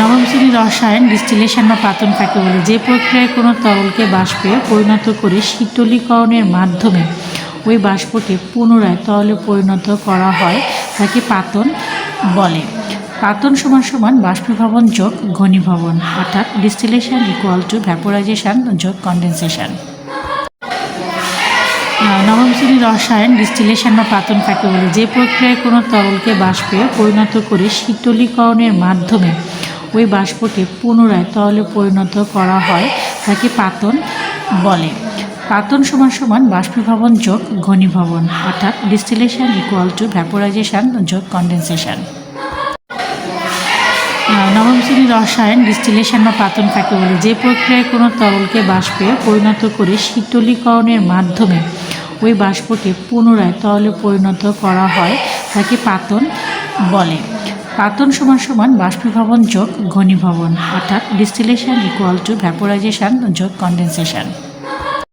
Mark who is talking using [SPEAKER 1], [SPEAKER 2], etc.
[SPEAKER 1] নবম শ্রেণির রসায়ন, ডিস্টিলেশন বা পাতন কাকে বলে যে প্রক্রিয়ায় কোনো তরলকে বাষ্পে পরিণত করে শীতলীকরণের মাধ্যমে ওই বাষ্পকে পুনরায় তরলে পরিণত করা হয়, তাকে পাতন বলে। পাতন সমান সমান বাষ্পীভবন যোগ ঘনীভবন, অর্থাৎ ডিস্টিলেশন ইকুয়াল টু ভ্যাপোরাইজেশন যোগ কন্ডেনসেশন নবম শ্রেণির রসায়ন ডিস্টিলেশন বা পাতন কাকে বলে যে প্রক্রিয়ায় কোনো তরলকে বাষ্পে পরিণত করে শীতলীকরণের মাধ্যমে ওই বাষ্পকে পুনরায় তরলে পরিণত করা হয় তাকে পাতন বলে। পাতন সমান সমান বাষ্পীভবন যোগ ঘনীভবন অর্থাৎ ডিস্টিলেশন ইকুয়াল টু ভ্যাপোরাইজেশন যোগ কন্ডেনসেশন আহ, নবম শ্রেণির রসায়ন ডিস্টিলেশন বা পাতন কাকে বলে যে প্রক্রিয়ায় কোনো তরলকে বাষ্পে পরিণত করে শীতলীকরণের মাধ্যমে ওই বাষ্পকে পুনরায় তলে পরিণত করা হয়, তাকে পাতন বলে। পাতন সমান সমান বাষ্পীভবন যোগ ঘনীভবন, অর্থাৎ ডিস্টিলেশন ইকুয়াল টু ভ্যাপোরাইজেশন যোগ কন্ডেনসেশন